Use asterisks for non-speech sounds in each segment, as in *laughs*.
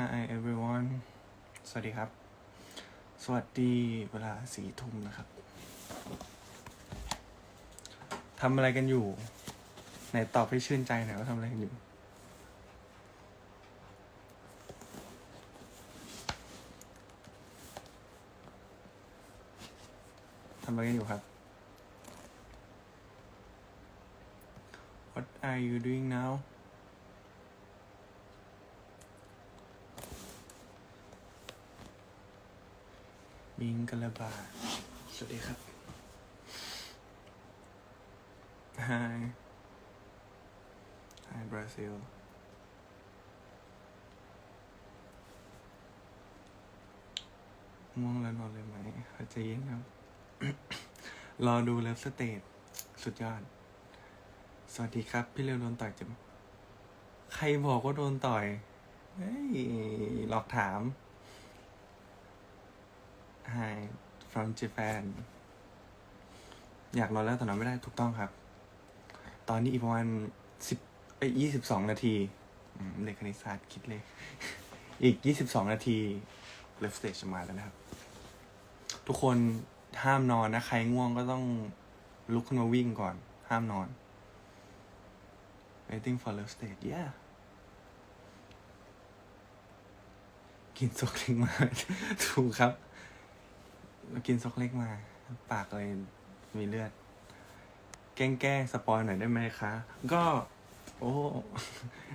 Hi everyone สวัสดีครับ สวัสดีเวลาสี่ทุ่มนะครับ ทำอะไรกันอยู่ ไหนตอบให้ชื่นใจหน่อยว่าทำอะไรกันอยู่ ทำอะไรกันอยู่ครับ What are you doing now บิงกะลาบา สวัสดีครับ Hi Hi Brazil ง่วงแล้วนอนเลยไหมเข้าใจเย็นครับ รอดูเลิฟสเตจสุดยอด สวัสดีครับ พี่เร็วโดนต่อยจ็บใครบอกว่าโดนต่อย เฮ้ย หลอกถาม Hi from Japan อยากนอนแล้วแต่นอนไม่ได้ถูกต้องครับ ตอนนี้อีกประมาณสิบไปยี่สิบสองนาทีเด็กคณิตศาสตร์คิดเลยอีกยี่สิบสองนาทีเลฟสเตจมาแล้วนะครับ ทุกคนห้ามนอนนะ ใครง่วงก็ต้องลุกขึ้นมาวิ่งก่อน ห้ามนอน waiting for love stage yeah กินซกเล็กมาถูกครับ กินซกเล็กมา ปากเลยมีเลือด แกล้งแกล้งสปอยหน่อยได้ไหมคะ ก็ โอ้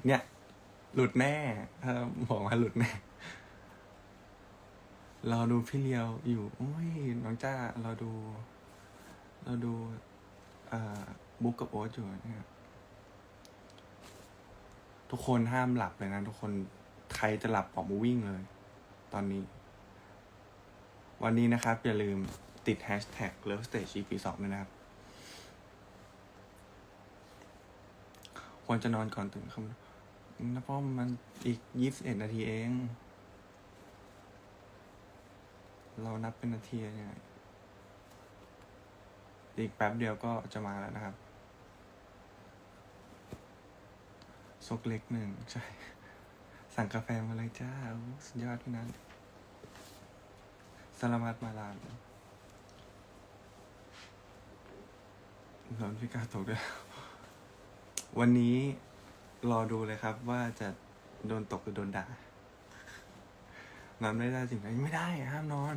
เนี่ย หลุดแน่ถ้าบอกว่าหลุดแน่เราดูพี่เลียวอยู่โอ้ยน้องจ้าเราดู เราดูอ่าบุ๊กกับโอ๊ตอยู่เนี่ยทุกคนห้ามหลับเลยนะ ทุกคนใครจะหลับออกมาวิ่งเลย ตอนนี้ วันนี้นะครับ อย่าลืมติด hashtag love stage EP สองด้วยนะครับ ควรจะนอนก่อนตื่นครับนะเพราะมันอีกยี่สิบเอ็ดนาทีเอง เรานับเป็นนาทียังไงอีกแป๊บเดียวก็จะมาแล้วนะครับซกเล็กหนึ่งใช่ สั่งกาแฟมาเลยจ้า สุดยอดพี่นั้น สลามัดมาลานโดนพี่กาตกด้วยวันนี้รอดูเลยครับ ว่าจะโดนตกหรือโดนด่านอนไม่ได้จริงไหมไม่ได้ ห้ามนอน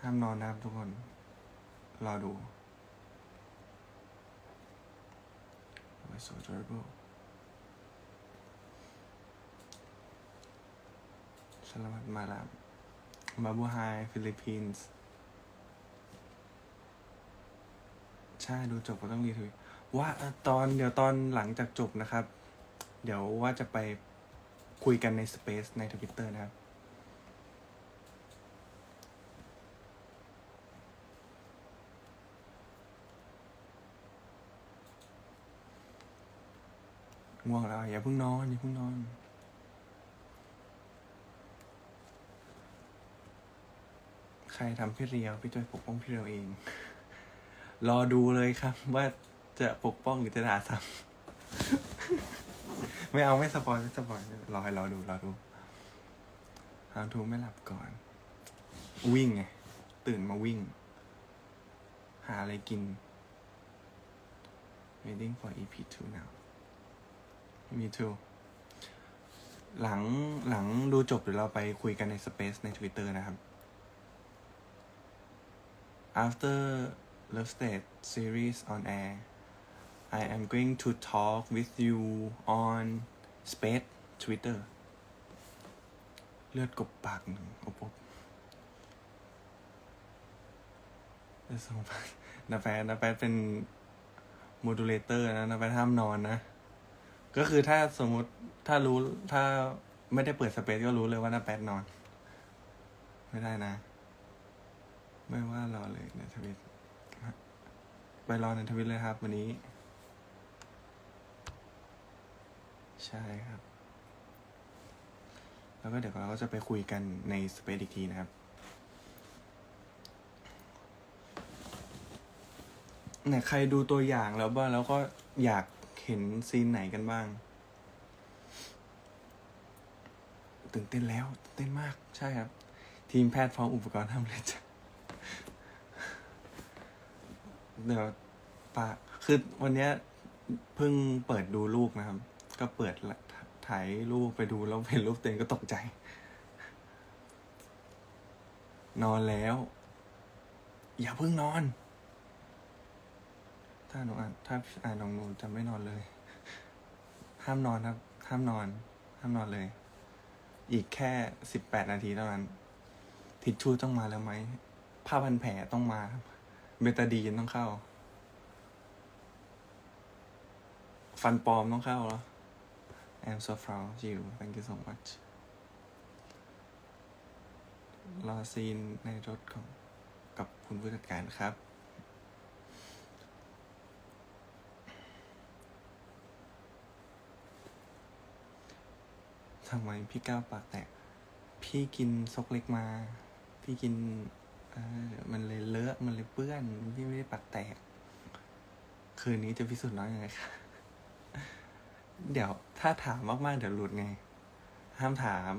ห้ามนอนนะครับทุกคน รอดู Oh, so adorable สลามัดมาลาม บาบูไฮฟิลิปปินส์ใช่ดูจบก็ต้องรีทวิตว่าตอนเดี๋ยวตอนหลังจากจบนะครับ เดี๋ยวว่าจะไปคุยกันในสเปซในทวิตเตอร์นะครับง่วงแล้วอย่าเพิ่งนอนอย่าเพิ่งนอน ใครทำพี่เรียวพี่จอยปกป้องพี่เรียวเอง รอดูเลยครับ ว่าจะปกป้องหรือจะด่าซ้ำไม่เอาไม่สปอยไม่สปอยรอให้รอดูรอดูหาทูไม่หลับก่อน วิ่งไงตื่นมาวิ่ง หาอะไรกิน waiting for EP 2 now me too หลังหลังดูจบเดี๋ยวเราไปคุยกันในสเปซใน Twitter นะครับ after Love State series on air I am going to talk with you on Space Twitter เลือดกบปากหนึ่งอบอบเลือดสองปากนาแฟนนาแฟนเป็นโมดูเลเตอร์นะนาแฟนห้ามนอนนะ ก็คือถ้าสมมุติถ้ารู้ถ้าไม่ได้เปิดสเปซก็รู้เลยว่านาแฟนนอน ไม่ได้นะ ไม่ว่ารอเลยในทวิตไปรอในทวิตเลยครับวันนี้ ใช่ครับ แล้วก็เดี๋ยวเราก็จะไปคุยกันในสเปซอีกทีนะครับไหนใครดูตัวอย่างแล้วบ้างแล้วก็อยากเห็นซีนไหนกันบ้างตื่นเต้นแล้วตื่นเต้นมากใช่ครับ ทีมแพทย์พร้อมอุปกรณ์ทำเลยจ้ะ เดี๋ยวปะคือวันเนี้ยเพิ่งเปิดดูลูกนะครับ ก็เปิดถ่ายรูปไปดูแล้วเห็นรูปตัวเองก็ตกใจ นอนแล้ว อย่าเพิ่งนอน ถ้าหนูอ่านถ้าอ่านน้องหนูจะไม่นอนเลย ห้ามนอนครับ ห้ามนอน ห้ามนอนเลย อีกแค่สิบแปดนาทีเท่านั้น ทิชชู่ต้องมาแล้วไหมผ้าพันแผลต้องมาครับ เบตาดีนต้องเข้า ฟันปลอมต้องเข้าแล้ว I'm so proud of you thank you so much รอซีนในรถของกับคุณผู้จัดการครับ ทำไมพี่ก้าวปากแตก พี่กินซกเล็กมา พี่กิน มันเลยเลอะ มันเลยเปื้อน พี่ไม่ได้ปากแตก คืนนี้จะพิสูจน์น้อยยังไงคะ เดี๋ยวถ้าถามมากๆ เดี๋ยวหลุดไง ห้ามถาม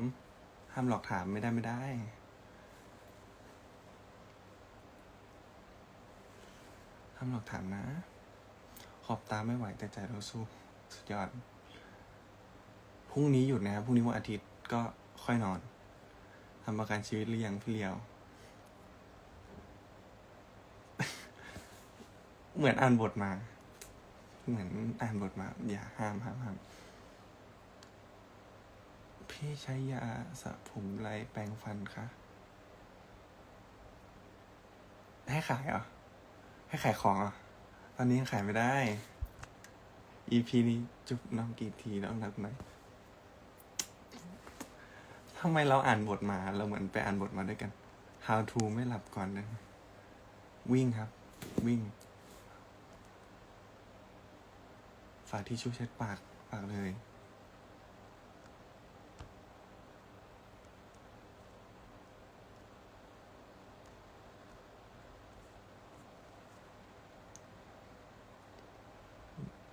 ห้ามหลอกถามไม่ได้ไม่ได้ ห้ามหลอกถามนะ ขอบตาไม่ไหวแต่ใจเราสู้ สุดยอด พรุ่งนี้หยุดนะครับ พรุ่งนี้วันอาทิตย์ก็ค่อยนอนทำประกันชีวิตหรือยังพี่เลียว เหมือนอ่านบทมา เหมือนอ่านบทมา อย่าห้ามห้ามห้ามพี่ใช้ยาสระผมไรแปรงฟันคะให้ขายเหรอ ให้ขายของเหรอ ตอนนี้ยังขายไม่ได้ EP นี้จุบน้องกี่ทีแล้วนับไหมทำไมเราอ่านบทมา เราเหมือนไปอ่านบทมาด้วยกัน How to ไม่หลับก่อนนะวิ่งครับ วิ่ง ฝากที่ชูเช็ดปากปากเลย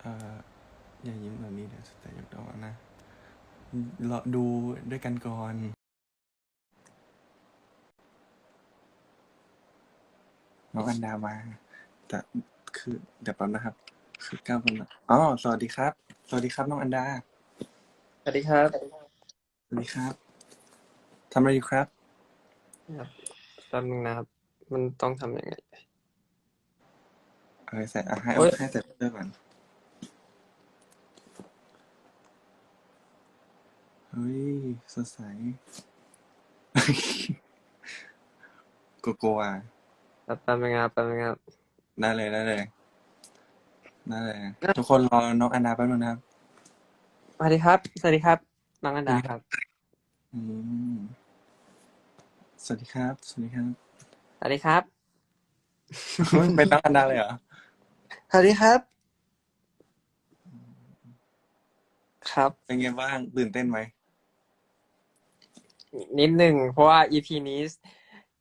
เอ่ออย่ายิ้มแบบนี้เดี๋ยวจะยกดอกนะรอดูด้วยกันก่อนน้องอันดามาแต่คือเดี๋ยวแป๊บนะครับ คือก้าวเป็นอ๋อสวัสดีครับ สวัสดีครับน้องอันดา สวัสดีครับ สวัสดีครับทำอะไรอยู่ครับ แป๊บนึงนะครับ มันต้องทำยังไง เอาไปใส่อะให้โอ๊ย ให้ใส่เสื้อก่อนเฮ้ยสดใส โกโก้อะแป๊บนึงนะครับแป๊บนึงนะครับได้เลยได้เลย ได้เลยทุกคนรอน้องอันดาแป๊บนึงนะครับสวัสดีครับ สวัสดีครับ น้องอันดาครับ อืมสวัสดีครับ สวัสดีครับสวัสดีครับ เป็นน้องอันดาเลยเหรอสวัสดีครับ ครับ เป็นไงบ้างตื่นเต้นไหมนิดหนึ่งเพราะว่า EP นี้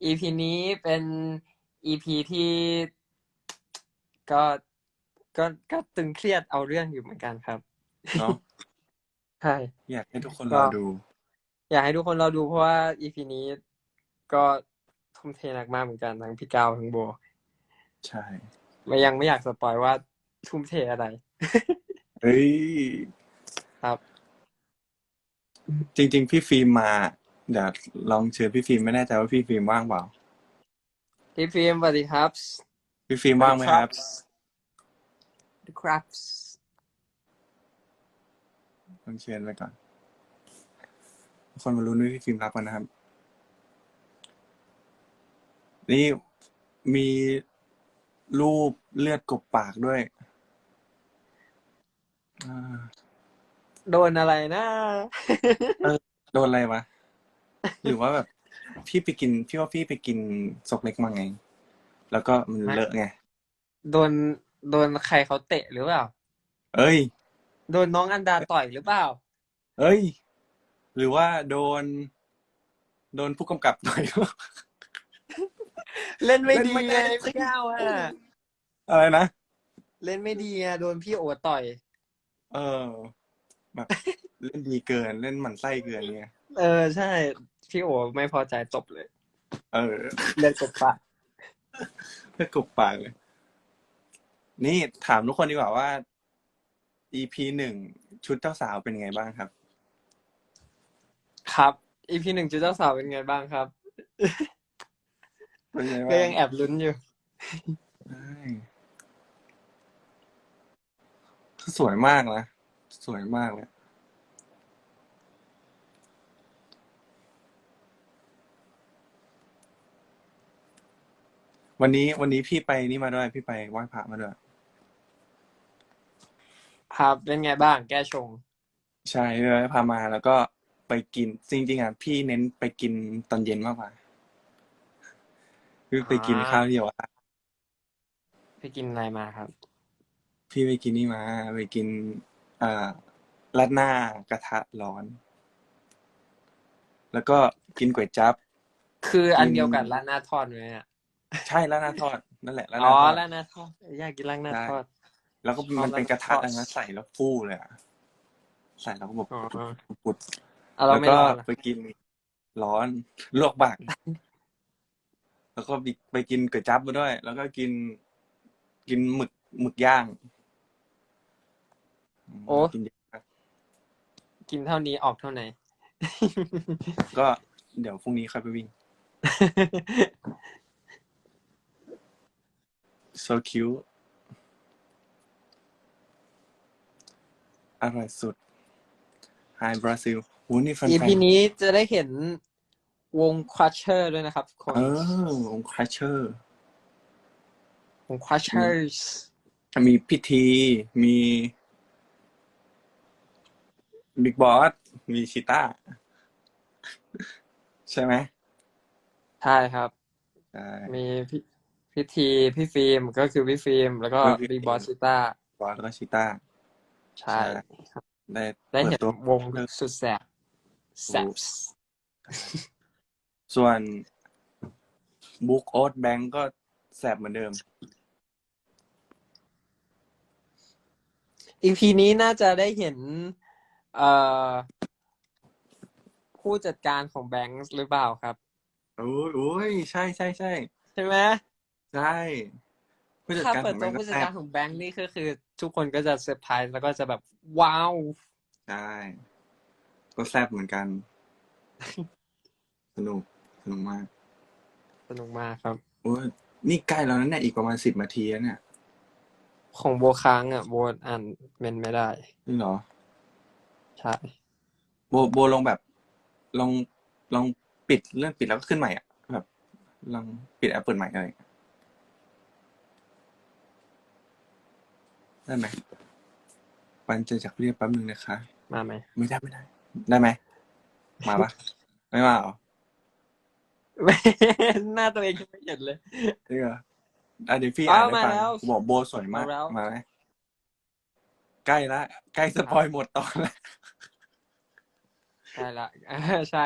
EP นี้เป็น EP ที่ก็ ก็ก็ตึงเครียดเอาเรื่องอยู่เหมือนกันครับเนาะใช่อยากให้ทุกคนก็รอดู อยากให้ทุกคนเราดูเพราะว่า EP นี้ก็ทุ่มเทหนักมากเหมือนกันทั้งพี่ก้าวทั้งโบใช่ไม่ยังไม่อยากสปอยว่าทุ่มเทอะไรเฮ้ยครับ จริง ๆ พี่ฟิล์มมาเดี๋ยวลองเชิญพี่ฟิล์มไม่แน่ใจว่าพี่ฟิล์มว่างเปล่าพี่ฟิล์มสวัสดีครับ พี่ฟิล์มว่างไหมครับ ครับลองเชิญไปก่อนทุกคนมารู้ด้วยพี่ฟิล์มรับกันนะครับ นี่มีรูปเลือดกบปากด้วย อ่า โดนอะไรนะโดนอะไรวะ หรือว่าแบบ พี่ไปกิน พี่ว่าพี่ไปกินซกเล็กมาไง แล้วก็มันเลอะไง โดน โดนใครเขาเตะหรือเปล่า เอ้ย โดนน้องอันดาต่อยหรือเปล่า เอ้ย หรือว่าโดน โดนผู้กำกับต่อย เล่นไม่เล่นดีไม่ไงได้พี่ก้าวอะ อะไรนะ เล่นไม่ดีอะโดนพี่โอต่อย เออแบบเล่นดีเกินเล่นหมันไส้เกินเนี่ยเออใช่ พี่โอไม่พอใจจบเลย เออเล่นกบปากเพื่อกบปากเลย นี่ถามทุกคนดีกว่าว่า EP หนึ่งชุดเจ้าสาวเป็นไงบ้างครับ ครับ EP หนึ่งจุดเจ้าสาวเป็นไงบ้างครับ เป็นไงก็บ้างยังแอบลุ้นอยู่ ใช่สวยมากนะสวยมากเลยวันนี้วันนี้พี่ไปนี่มาด้วย พี่ไปไหว้พระมาด้วย ครับเป็นไงบ้าง แก้ชง ใช่เลยพามาแล้วก็ไปกิน จริงๆอะพี่เน้นไปกินตอนเย็นมากกว่าคือไปกินอ่าข้าวที่เยาวราชไปกินอะไรมาครับ พี่ไปกินนี่มาไปกินอ่าราดหน้ากระทะร้อน แล้วก็กินก๋วยจั๊บคืออันกินเดียวกับร้านหน้าทอดไหมอะใช่ราดหน้าทอดนั่นแหละราดหอ๋น้าอทอดร้านหน้าทอดอยากกินร้านหน้าใช่ทอด แล้วก็ชอบมันเป็นกระทะราดหอัน้านทอดนั้นใส่แล้วฟูเลยอะใส่แล้วก็แบบอ๋อปุดเอาเราแล้วไม่ก็รอดเหรอไปกินร้อนลวกบัก แล้วก็ไปกินก๋วยจั๊บมาด้วย แล้วก็กินกินหมึกหมึกย่างโอ้ กินเยอะมากกินเท่านี้ออกเท่าไหน ก็เดี๋ยวพรุ่งนี้ค่อยไปวิ่ง so cute อร่อยสุด Hi Brazil โอ้นี่แฟน EP นี้จะได้เห็นวงค r ัชเชอร์ด้วยนะครับทุกคนเออวงคราเชอร์วงค r ัชเชอร์มีพิธีมีบิ๊กบอสมีชิต้า ใช่ไหมใช่ครับใช่มีพี่พิธีพี่ฟิล์มก็คือพี่ฟิล์มแล้วก็เออพี่บีบอสซิต้าบอสแล้วก็ชิต้า ใช่ใช่ ได้ได้เห็นปิตัว วงสุดแสบแสบส่วนบุ๊กโอ๊ตแบงก็แสบเหมือนเดิม อีพีนี้น่าจะได้เห็น เอ่อ ผู้จัดการของแบงค์หรือเปล่าครับ โอ้ยโอ้ยใช่ใช่ใช่ใช่ไหม ใช่ ผู้จัดถ้าการขเปิอดงแบตัวงก์ก็ผู้จัดแซ่การบของแบงค์นี่ก็คือ ทุกคนก็จะเซอร์ไพรส์แล้วก็จะแบบว้าวใช่ก็แซบเหมือนกัน สนุกสนุกมากสนุกมากครับ โอ้ยนี่ใกล้แล้วนะเนี่ยอีกประมาณสิบนาทีแล้วเนี่ยของโบค้างอะโบอ่านเมนไม่ได้จริงเหรอ ใช่โบโบลองแบบลองลองปิดเลื่อนปิดแล้วก็ขึ้นใหม่อะแบบลองปิดแอปเปิดใหม่อะไรอย่างเงี้ย ได้ไหมปันจะจากเรียกแป๊บนึงนะคะ มาไหมไม่ได้ไม่ได้ ได้ไหม มาปะไม่มาเหรอหน้าตัวเองยังไม่เห็นเลยจริงเหรออะเดี๋ยวพี่อ้าอ่านวให้ฟังมาแล้วบอกโบสวยมากมาแล้วมาไหมใกล้ละใกล้สปอยหมดตอนแล้วใช่ละใช่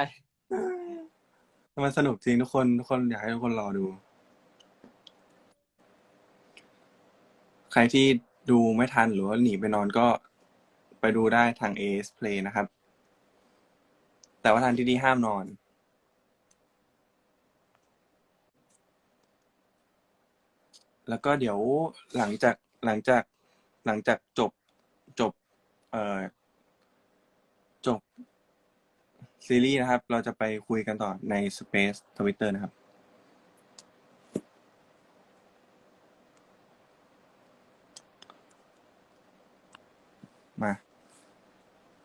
มันสนุกจริงทุกคนทุกคนอยากให้ทุกคนรอดู ใครที่ ดูไม่ทันหรือว่าหนีไปนอนก็ไปดูได้ทาง AS Play นะครับ แต่ว่าทางที่ดีห้ามนอน แล้วก็เดี๋ยวหลังจากหลังจากหลังจากจบจบ เอ่อจบซีรีส์นะครับ เราจะไปคุยกันต่อใน Space Twitter นะครับ มา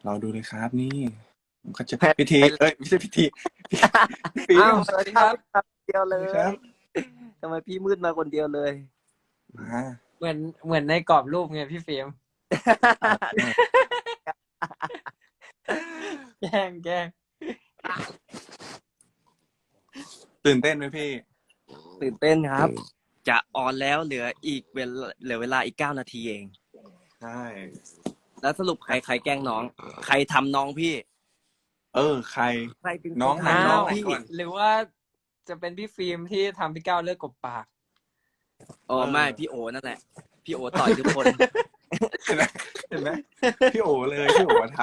เราดูเลยครับนี่ผมก็จะพิธีเอ้ยไม่ใช่พิธีพี่ฟิล์อ้าวมสวัสดีครับเดียวเลยครับทำไมพี่มืดมาคนเดียวเลย มาเหมือนเหมือนในกรอบรูปไงพี่ฟิล์มแกล้งแกล้งตื่นเต้นไหมพี่ ตื่นเต้นครับ จะออนแล้วเหลืออีกเวลาเหลือเวลาอีกเก้านาทีเอง ใช่ แล้วสรุปใครใครแกล้งน้อง ใครทำน้องพี่ เออ ใคร ใครเป็นคน้องทำน้น้อองงพี่พี่หรือว่าจะเป็นพี่ฟิล์มที่ทำพี่ก้าวเลิกกบปาก อ๋อไม่พี่โอนั่นแหละ พี่โอต่อยทุกคน เห็นไหมเห็นไหมพี่โอเลยพี่โอมาท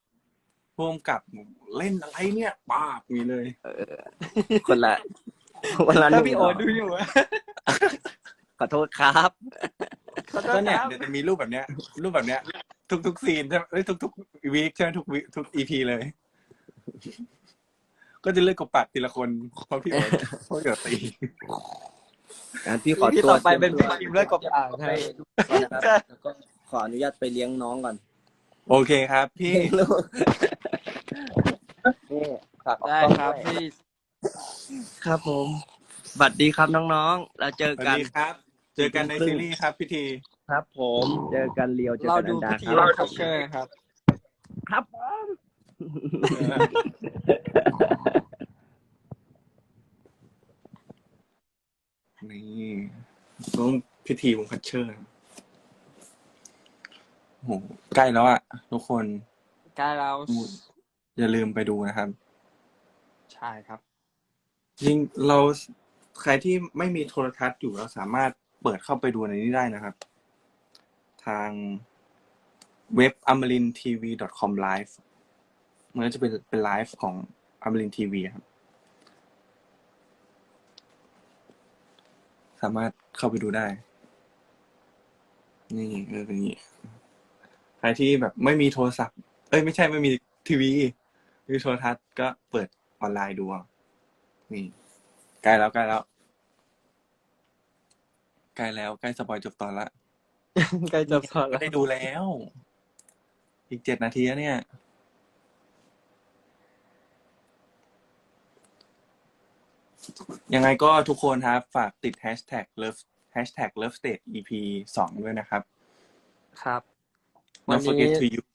ำพ่วงกับเล่นอะไรเนี่ยป้าบมีเลย คนละคนละหถ้านึ่งพี่โอดูอยู่อะขอโทษครับขอโทษก็เนี่ยครับเดี๋ยวจะมีรูปแบบเนี้ย รูปแบบเนี้ย ทุกทุกซีนใช่ไหมเอ้ยทุกทุกวีคใช่ไหมทุกวีทุกอีพีเลย ก็จะเลือกกบปัดทีละคนเพราะพี่โอเพราะเดี๋ยวตีงั้นพี่ขอพี่ตัวต่อไปเป็นตพี่รียมคิมเลือกกบอ่างตัวให้ไปดูก่อนนะครับแล้วก็ขออนุญาตไปเลี้ยงน้องก่อนโอเคครับ พี่นี่ฝากออกได้กล้องครับด้วยพี่ครับผมสวัสดีครับน้องๆ เราเจอสวัสกัน ดีครับ เจอกันในซีรีส์ครับพี่ที ครับ ผมเจอกันเรียวเจอเรากันอัดูนดาพิธีครัรับบคัชเชอร์ครับ ครับผมนี่ต้องพิธีวงคัตเชอร์โอ้โหใกล้แล้วอะทุกคน ใกล้แล้วอย่าลืมไปดูนะครับ ใช่ครับจริงเราใครที่ไม่มีโทรทัศน์อยู่เราสามารถเปิดเข้าไปดูในนี้ได้นะครับ ทางเว็บ amarintv.com live มันก็จะเป็นเป็นไลฟ์ของ amarin tv ครับ สามารถเข้าไปดูได้ นี่เออเป็นอย่างนี้ ใครที่แบบไม่มีโทรศัพท์ เอ้ย ไม่ใช่ไม่มีทีวีไม่มีโทรทัศน์ก็เปิดออนไลน์ดูเอานี่ใกล้แล้วใกล้แล้วใกล้แล้วใกล้สปอยจบตอนละ ใกล้จบตอนแล้วได้ดูแล้ว อีกเจ็ดนาทีแล้วเนี่ย ยังไงก็ทุกคนครับ ฝากติด hashtag love hashtag love state ep สองด้วยนะครับ ครับวัน Don't นี้ forget to use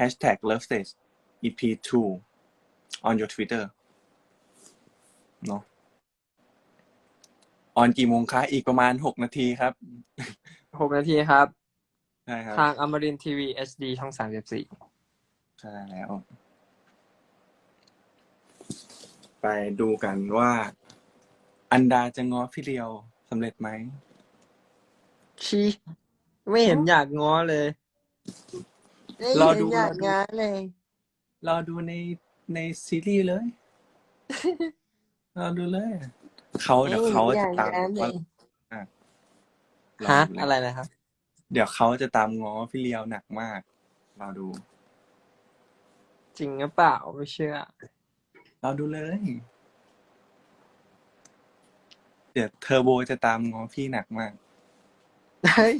hashtag love state ep 2 on your Twitter เนาะออนกี่โมงคะ อีกประมาณหกนาทีครับ หกนาทีครับ ใช่ครับทางอมรินทีวี HD ช่องสามสิบสี่ใช่แล้ว ไปดูกันว่า อันดาจะง้อพี่เรียวสำเร็จไหมชีไม่เห็นอยากง้อเลย รอดู ไม่เห็นอยากง้อเลย รอดูในในซีรีส์เลย รอดูเลย เขาเดี๋ยวเขาจะตามว่าอะรอ ฮะดูเลยอะไรนะครับ เดี๋ยวเขาจะตามง้อพี่เลียวหนักมากรอดู จริงหรือเปล่าไม่เชื่อรอดูเลย เดี๋ยวเทอร์โบจะตามง้อพี่หนักมากเฮ้ย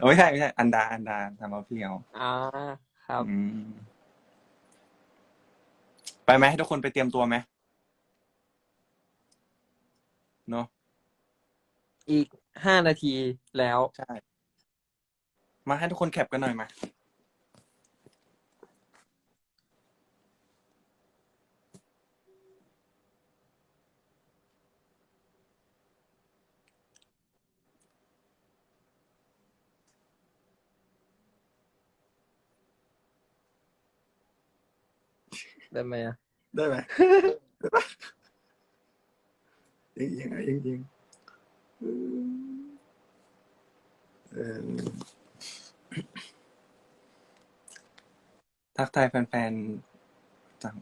เอ้ยไม่ใช่ไม่ใช่อันดาอันดาตามง้อพี่เลียวอ่าครับอืมไปไหมให้ทุกคนไปเตรียมตัวไหมเนาะ อีกห้านาทีแล้ว ใช่ มาให้ทุกคนแคปกันหน่อยมาได้ไหมอะ ได้ไหมยิงยิงอะยิงยิงเออ ทักทายแฟนๆจาก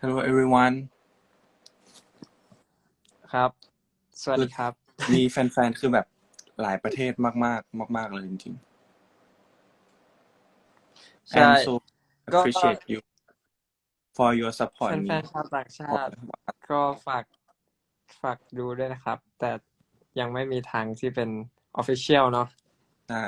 Hello everyone ครับ สวัสดีครับ มีแฟนๆ คือแบบหลายประเทศมากๆ มาก ๆ เลยจริงๆ ใช่ and so ก็ appreciate you for your support แฟนๆชาวต่างชาติ ก็ฝากฝากดูด้วยนะครับ แต่ ยังไม่มีทางที่เป็น Official เนาะใช่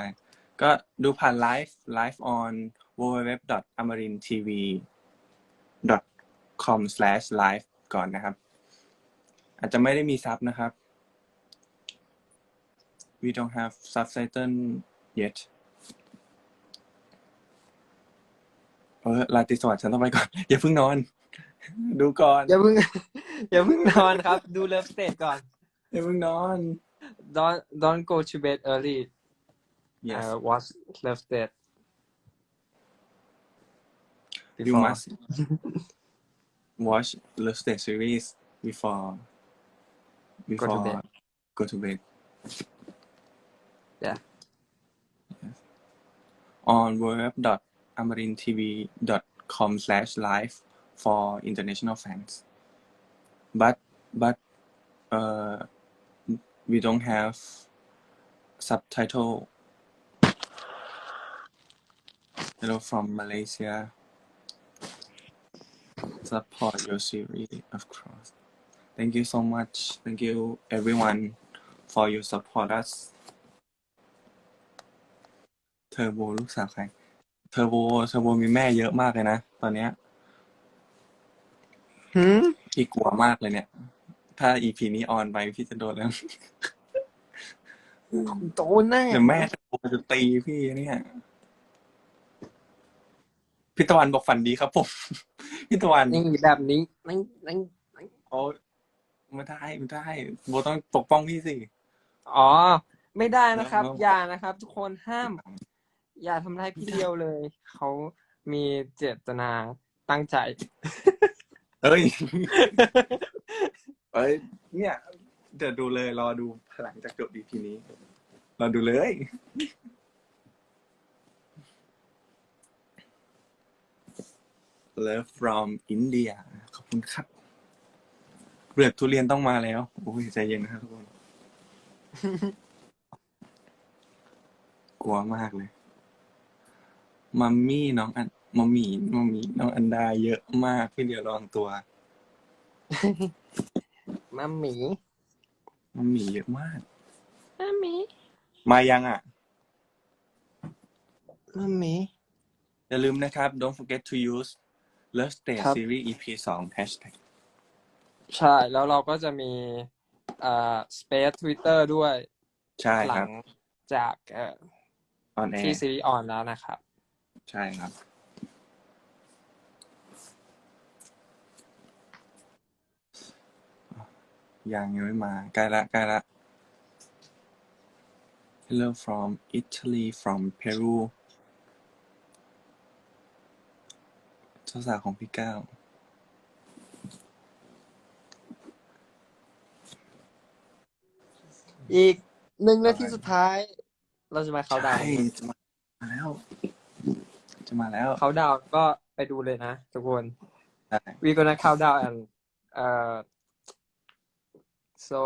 ก็ดูผ่านไลฟ์ไลฟ์ on www.amarintv.com/live ก่อนนะครับ อาจจะไม่ได้มีซับนะครับ we don't have subtitle yet เออลาตรีสวัสดิ์ฉันต้องไปก่อน อย่าเพิ่งนอน ดูก่อน อย่าเพิ่งอย่าเพิ่งนอนครับ ดูเลิฟสเตจก่อน Moving on. Don't don't go to bed early. Yes. Uh, watch Left Dead. You Before. must *laughs* watch Love State series before before bed. go to bed. Yeah. On web.amarintv.com slash live for international fans. But but uh we don't have subtitle hello from Malaysia support your series of course thank you so much thank you everyone for your support us เทอร์โบลูกสาวใครเทอร์โบเทอร์โบมีแม่เยอะมากเลยนะ ตอนเนี้ยหืมพี่กลัวมากเลยเนี่ย ถ้าอีพีนี้ออนไปพี่จะโดนแล้วโดนแน่เดี๋ยวแม่เทอร์โบจะตีพี่เนี่ยพี่ตะวันบอกฝันดีครับผมพี่ตะวันนี่แบบนี้นี่นี่นี่เขาไม่ได้ไม่ได้โบต้องปกป้องพี่สิอ๋อ ไม่ได้นะครับแล้วอย่านะครับ ทุกคนห้าม อย่าทำร้ายพี่เดียวเลย เขามีเจตนาตั้งใจ เอ้ย เอ้ยเนี่ยเดี๋ยวดูเลยรอดูหลังจากจบดีทีนี้รอดูเลย Love from India ขอบคุณครับเปลือกทุเรียนต้องมาแล้วโอ้ยใจเย็นนะครับทุกคน กลัวมากเลย มัมมี่น้องอันมัมมี่มัมมี่น้องอันดาเยอะมากพี่เดียวระวังตัว มัมหมีมัมมี่เยอะมาก มัมหมีมายังอะ มัมหมีอย่าลืมนะครับ don't forget to use Love Stage ครับ Series EP 2 hashtag ใช่ แล้วเราก็จะมีเอ่อ Space Twitter ด้วย ใช่หลัครับ งจากเอ่อ on air ที่ซีรีส์ออนแล้วนะครับ ใช่ครับ ยังยังไม่มา ใกล้ละใกล้ละ Hello from Italy from Peru เจ้าสาวของพี่ก้าวอีกหนึ่งนาทีสุดท้าย เราจะมาเขาดาวใช่น์จะมาแล้ว จะมาแล้วเขาดาวน์ก็ไปดูเลยนะทุกคนใช่ we gonna count down and uh so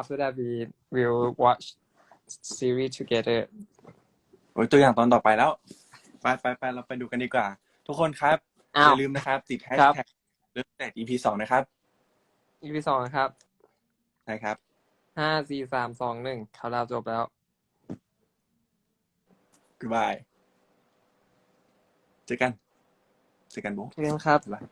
after that we will watch series together โอ้ยตัวอย่างตอนต่อไปแล้ว ไปไปไปเราไปดูกันดีกว่า ทุกคนครับอ้าอวย่าลืมนะครับ ติดแฮชครับ แท็กเลิฟแต EP สองนะครับ EP สองนะครับใช่ครับ ห้าสี่สามสองหนึ่งเขาดาวน์จบแล้ว goodbye เจอกัน เจอกันโบ๊ะเรียนครับ บ๊ายบาย